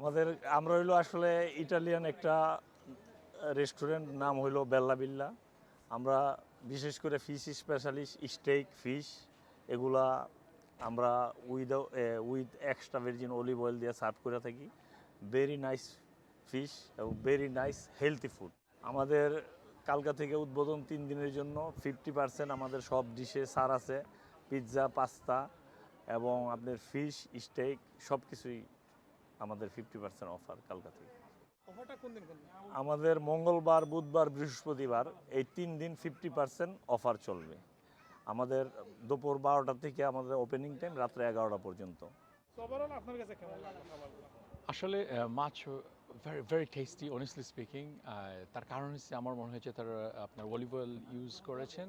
আমাদের, আমরা হইল আসলে ইটালিয়ান একটা রেস্টুরেন্ট নাম হইল বেল্লা বিল্লা। আমরা বিশেষ করে ফিশ স্পেশালিস্ট স্টেক ফিশ এগুলা আমরা with with extra virgin olive oil দিয়ে সার্ভ করে থাকি। ভেরি নাইস ফিশ এবং ভেরি নাইস হেলদি ফুড আমাদের কালকা থেকে উদ্বোধন তিন দিনের জন্য ফিফটি পার্সেন্ট আমাদের সব ডিশে সার আছে। পিৎজা পাস্তা এবং আপনার ফিশ স্টেক সব কিছুই আমাদের ফিফটি পার্সেন্ট অফার কালকা থেকে অফারটা কোন দিন কোন দিন? আমাদের মঙ্গলবার বুধবার বৃহস্পতিবার এই তিন দিন ফিফটি পার্সেন্ট অফার চলবে। আমাদের দুপুর বারোটা থেকে আমাদের ওপেনিং টাইম রাত্রে এগারোটা পর্যন্ত? আসলে মাছ very very tasty honestly speaking তার কারণ হচ্ছে আমার মনে হয়েছে তার আপনার অলিভ অয়েল ইউজ করেছেন।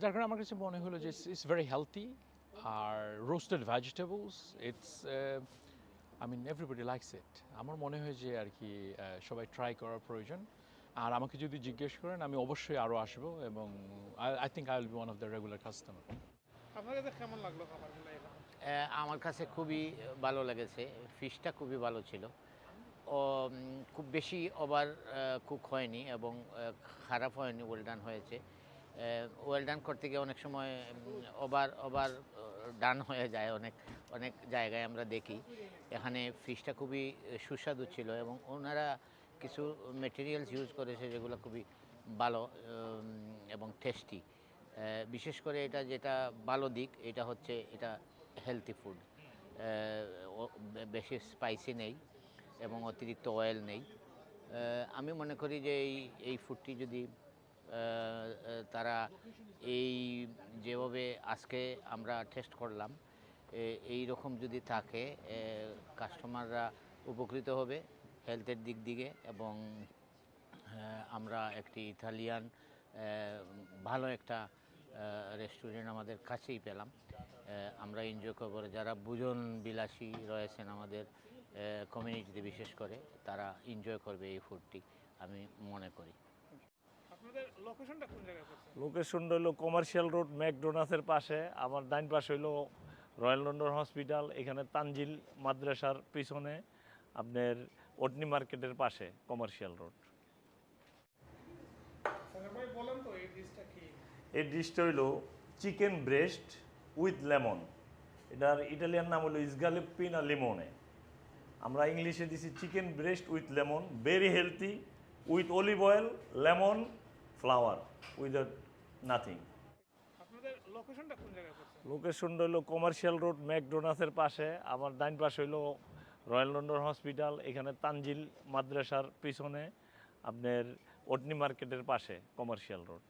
যার কারণে আমার কাছে মনে হলো যে it's very healthy R roasted vegetables it's I mean everybody likes it আমার মনে হয় যে আর কি সবাই ট্রাই করার প্রয়োজন। আর আমাকে যদি জিজ্ঞেস করেন আমি অবশ্যই আরও আসব এবং I think I will be one of the regular customer আপনার কাছে কেমন লাগল খাবারগুলো আমার কাছে খুবই ভালো লেগেছে। ফিশটা খুবই ভালো ছিল। ও খুব বেশি ওভার কুক হয়নি এবং খারাপ হয়নি ওয়েল ডান হয়েছে। ওয়েল ডান করতে গিয়ে অনেক সময় ওভার ওভার ডান হয়ে যায় অনেক অনেক জায়গায় আমরা দেখি। এখানে ফিশটা খুবই সুস্বাদু ছিল এবং ওনারা কিছু মেটেরিয়ালস ইউজ করেছে যেগুলো খুবই ভালো এবং টেস্টি বিশেষ করে এটা যেটা ভালো দিক, এটা হচ্ছে এটা হেলদি ফুড বেশি স্পাইসি নেই এবং অতিরিক্ত অয়েল নেই। আমি মনে করি যে এই এই ফুডটি যদি তারা এই যেভাবে আজকে আমরা টেস্ট করলাম এই রকম যদি থাকে কাস্টমাররা উপকৃত হবে হেলথের দিক দিকে এবং আমরা একটি ইতালিয়ান ভালো একটা রেস্টুরেন্ট আমাদের কাছেই পেলাম। আমরা এনজয় করব। যারা বুজন বিলাসী রয়েছেন আমাদের কমিউনিটিতে বিশেষ করে, তারা এনজয় করবে এই ফুডটি আমি মনে করি। লোকেশন হইল কমার্শিয়াল রোড ম্যাকডোনাসের পাশে। আমার ডাইন পাশে হইল রয়্যাল লন্ডন হসপিটাল এখানে তানজিল মাদ্রাসার পিছনে আপনার অটনি মার্কেটের পাশে কমার্শিয়াল রোড সাগর ভাই এই ডিশটা হইল চিকেন ব্রেস্ট উইথ লেমন এটার ইটালিয়ান নাম হলো ইসগালেপিনা লিমনে আমরা ইংলিশে দিছি chicken breast with lemon very healthy with olive oil lemon flower without nothing location হইল কমার্শিয়াল রোড ম্যাকডোনাসের পাশে। আমার ডাইন পাশে হইল রয়্যাল লন্ডন হসপিটাল এখানে তানজিল মাদ্রাসার পিছনে আপনার অটনি মার্কেটের পাশে কমার্শিয়াল রোড